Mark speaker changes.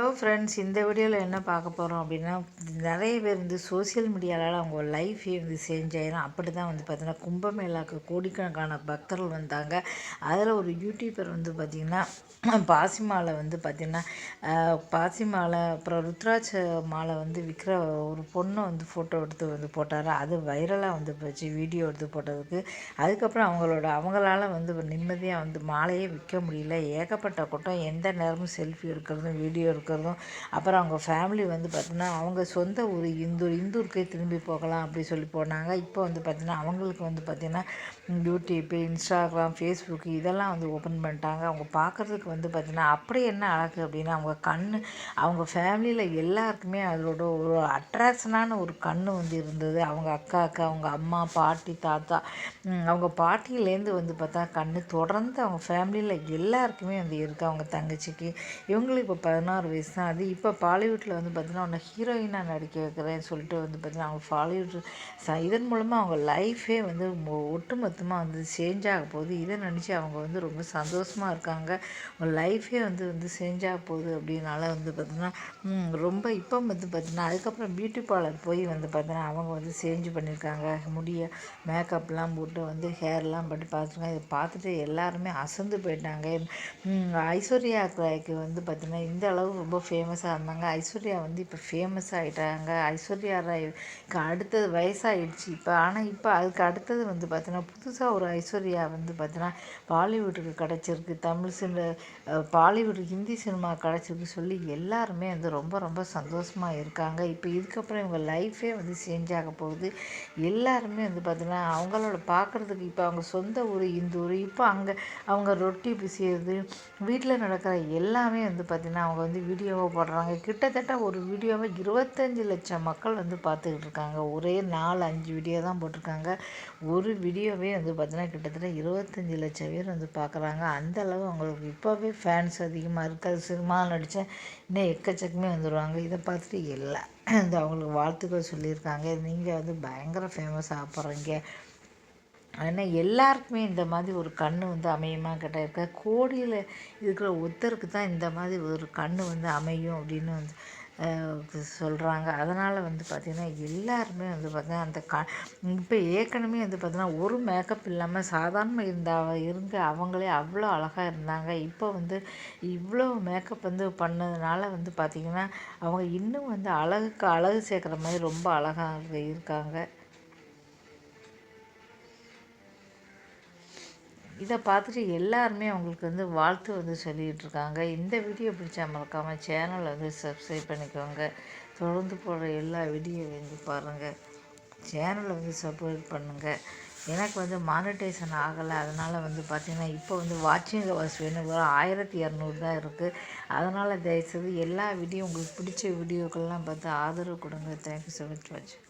Speaker 1: Hello friends இந்த வீடியோவில் என்ன பார்க்க போகிறோம் அப்படின்னா நிறைய பேர் வந்து சோசியல் மீடியாவில் அவங்க லைஃபே வந்து சேஞ்ச் ஆயிரும். அப்படி தான் வந்து பார்த்திங்கன்னா கும்பமேளாவுக்கு கோடிக்கணக்கான பக்தர்கள் வந்தாங்க. அதில் ஒரு யூடியூபர் வந்து பார்த்திங்கன்னா பாசிமாலை வந்து பார்த்திங்கன்னா பாசிமாலை அப்புறம் ருத்ராட்ச மாலை வந்து விற்கிற ஒரு பொண்ணை வந்து ஃபோட்டோ எடுத்து வந்து போட்டார். அது வைரலாக வந்து போச்சு வீடியோ எடுத்து போட்டதுக்கு. அதுக்கப்புறம் அவங்களோட அவங்களால வந்து நிம்மதியாக வந்து மாலையே விற்க முடியல. ஏகப்பட்ட கூட்டம் எந்த நேரமும் செல்ஃபி எடுக்கிறதும் வீடியோ எடுக்கிறதும் இருக்கிறதும். அப்புறம் அவங்க ஃபேமிலி வந்து பார்த்திங்கன்னா அவங்க சொந்த ஊர் இந்தூர் இந்தூருக்கே திரும்பி போகலாம் அப்படி சொல்லி போனாங்க. இப்போ வந்து பார்த்திங்கன்னா அவங்களுக்கு வந்து பார்த்திங்கன்னா யூடியூப்பு இன்ஸ்டாகிராம் ஃபேஸ்புக் இதெல்லாம் வந்து ஓப்பன் பண்ணிட்டாங்க. அவங்க பார்க்குறதுக்கு வந்து பார்த்திங்கன்னா அப்படி என்ன அழகு அப்படின்னா அவங்க கண் அவங்க ஃபேமிலியில் எல்லாருக்குமே அதோட ஒரு அட்ராக்ஷனான ஒரு கண் வந்து இருந்தது. அவங்க அக்காவுக்கு அவங்க அம்மா பாட்டி தாத்தா அவங்க பாட்டியிலேருந்து வந்து பார்த்தா கண் தொடர்ந்து அவங்க ஃபேமிலியில் எல்லாருக்குமே வந்து இருக்குது அவங்க தங்கச்சிக்கு இவங்களுக்கு இப்போ பதினாறு வயசு மூவிஸ் தான் அது இப்போ பாலிவுட்டில் வந்து பார்த்திங்கன்னா உன்னை ஹீரோயினாக நடிக்க வைக்கிறேன்னு சொல்லிட்டு வந்து பார்த்திங்கன்னா அவங்க பாலிவுட் ச இதன் மூலமாக அவங்க லைஃபே வந்து ஒட்டுமொத்தமாக வந்து சேஞ்ச் ஆக போகுது. இதை நினச்சி அவங்க வந்து ரொம்ப சந்தோஷமாக இருக்காங்க. அவங்க லைஃபே வந்து வந்து சேஞ்ச் ஆக போகுது அப்படின்னால வந்து பார்த்திங்கன்னா ரொம்ப இப்போ வந்து பார்த்திங்கன்னா அதுக்கப்புறம் பியூட்டி பார்லர் போய் வந்து பார்த்திங்கன்னா அவங்க வந்து சேஞ்ச் பண்ணியிருக்காங்க முடிய மேக்கப்லாம் போட்டு வந்து ஹேர்லாம் பண்ணி பார்த்துருக்காங்க. இதை பார்த்துட்டு எல்லாருமே அசந்து போயிட்டாங்க. ஐஸ்வர்யா ராய்க்கு வந்து பார்த்திங்கன்னா இந்த அளவு ரொம்ப ஃபேமஸாக இருந்தாங்க. ஐஸ்வர்யா வந்து இப்போ ஃபேமஸ் ஆகிட்டாங்க ஐஸ்வர்யா ராய்க்கு அடுத்தது வயசாகிடுச்சு இப்போ. ஆனால் இப்போ அதுக்கு அடுத்தது வந்து பார்த்தோன்னா புதுசாக ஒரு ஐஸ்வர்யா வந்து பார்த்தோன்னா பாலிவுட்டுக்கு கிடச்சிருக்கு. Tamil cinema Bollywood Hindi cinema கிடச்சிருக்கு சொல்லி எல்லாருமே வந்து ரொம்ப ரொம்ப சந்தோஷமாக இருக்காங்க. இப்போ இதுக்கப்புறம் இவங்க லைஃபே வந்து சேஞ்ச் ஆக போகுது. எல்லாருமே வந்து பார்த்தோன்னா அவங்களோட பார்க்குறதுக்கு இப்போ அவங்க சொந்த ஊர் இந்த ஊர் இப்போ அங்கே அவங்க ரொட்டி பிசையிறது வீட்டில் நடக்கிற எல்லாமே வந்து பார்த்திங்கன்னா அவங்க வந்து வீடியோவை போடுறாங்க. கிட்டத்தட்ட ஒரு வீடியோவை இருபத்தஞ்சி லட்சம் மக்கள் வந்து பார்த்துக்கிட்டு இருக்காங்க. ஒரே நாலு அஞ்சு வீடியோ தான் போட்டிருக்காங்க. ஒரு வீடியோவே வந்து பார்த்தீங்கன்னா கிட்டத்தட்ட இருபத்தஞ்சி லட்சம் பேர் வந்து பார்க்குறாங்க. அந்தளவு அவங்களுக்கு இப்போவே ஃபேன்ஸ் அதிகமாக இருக்குது சினிமா நடித்தா இன்னும் எக்கச்சக்கமே வந்துடுவாங்க இதை பார்த்துட்டு எல்லாம் இந்த அவங்களுக்கு வாழ்த்துக்கள் சொல்லியிருக்காங்க. நீங்கள் வந்து பயங்கர ஃபேமஸ் ஆக போகிறீங்க ஆனால் எல்லாருக்குமே இந்த மாதிரி ஒரு கண் வந்து அமையுமா கேட்டால் இருக்க கோடியில் இருக்கிற ஒருத்தருக்கு தான் இந்த மாதிரி ஒரு கண் வந்து அமையும் அப்படின்னு வந்து சொல்கிறாங்க அதனால் வந்து பார்த்திங்கன்னா எல்லாருமே வந்து பார்த்திங்கன்னா அந்த க இப்போ ஏற்கனவே வந்து பார்த்திங்கன்னா ஒரு மேக்கப் இல்லாமல் சாதாரண இருந்தால் இருந்து அவங்களே அவ்வளோ அழகாக இருந்தாங்க. இப்போ வந்து இவ்வளோ மேக்கப் வந்து பண்ணதுனால வந்து பார்த்திங்கன்னா அவங்க இன்னும் வந்து அழகுக்கு அழகு சேர்க்குற மாதிரி ரொம்ப அழகாக இருக்காங்க. இதை பார்த்துட்டு எல்லாருமே அவங்களுக்கு வந்து வாழ்த்து வந்து சொல்லிகிட்ருக்காங்க. இந்த வீடியோ பிடிச்சா மறக்காமல் சேனலை வந்து சப்ஸ்கிரைப் பண்ணிக்கோங்க. தொடர்ந்து போடுற எல்லா வீடியோ வந்து பாருங்கள் சேனலை வந்து சப்போர்ட் பண்ணுங்கள் எனக்கு வந்து மானிட்டைசன் ஆகலை. அதனால் வந்து பார்த்திங்கன்னா இப்போ வந்து வாட்சிங் ஹவர்ஸ் வேணும். ஒரு ஆயிரத்தி இரநூறு தான் இருக்குது அதனால் தயவுசெய்து எல்லா வீடியோ உங்களுக்கு பிடிச்ச வீடியோக்கள்லாம் பார்த்து ஆதரவு கொடுங்க. தேங்க்யூ ஸோ மச் வாட்சிங்